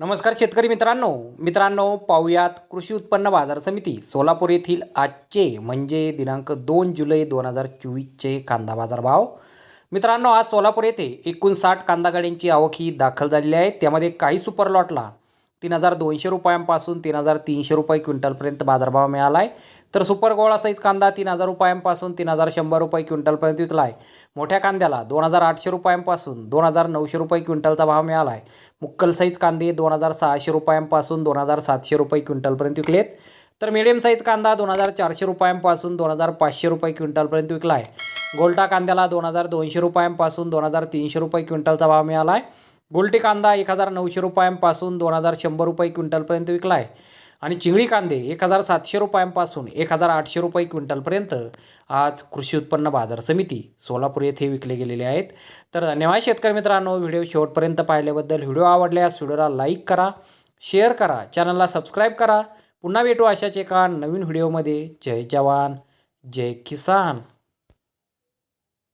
नमस्कार शेतकरी मित्रांनो. मित्रांनो पाहुयात कृषी उत्पन्न बाजार समिती सोलापूर येथील आजचे म्हणजे दिनांक दोन जुलै दोन हजार चोवीसचे कांदा बाजार भाव मित्रांनो आज सोलापूर येथे एकूण साठ कांदा गाड्यांची आवक ही दाखल झालेली आहे. त्यामध्ये काही सुपर लॉटला तीन हजार दोनशे रुपयांपासून तीन हजार तीनशे रुपये क्विंटलपर्यंत बाजारभाव मिळाला आहे तर सुपर गोळा साईज कांदा तीन हजार रुपयांपासून तीन हजार शंभर रुपये क्विंटलपर्यंत विकला आहे मोठ्या कांद्याला दोन हजार आठशे रुपयांपासून दोन हजार नऊशे रुपये क्विंटलचा भाव मिळाला आहे मुक्कल साईज कांदे दोन हजार सहाशे रुपयांपासून दोन हजार सातशे रुपये क्विंटलपर्यंत विकलेत. तर मिडियम साईज कांदा दोन हजार चारशे रुपयांपासून दोन हजार पाचशे रुपये क्विंटलपर्यंत विकला आहे गोल्टा कांद्याला दोन हजार दोनशे रुपयांपासून दोन हजार तीनशे रुपये क्विंटलचा भाव मिळाला आहे गोलटे कांदा एक हजार नऊशे रुपयांपासून दोन हजार शंभर रुपये क्विंटलपर्यंत विकला आहे आणि चिंगळी कांदे एक हजार सातशे रुपयांपासून एक हजार आठशे रुपये क्विंटलपर्यंत आज कृषी उत्पन्न बाजार समिती सोलापूर येथे विकले गेलेले आहेत. तर धन्यवाद शेतकरी मित्रांनो व्हिडिओ शेवटपर्यंत पाहिल्याबद्दल. व्हिडिओ आवडल्यास व्हिडिओला लाईक करा शेअर करा चॅनलला सबस्क्राईब करा. पुन्हा भेटू अशाच एका नवीन व्हिडिओमध्ये. जय जवान जय किसान.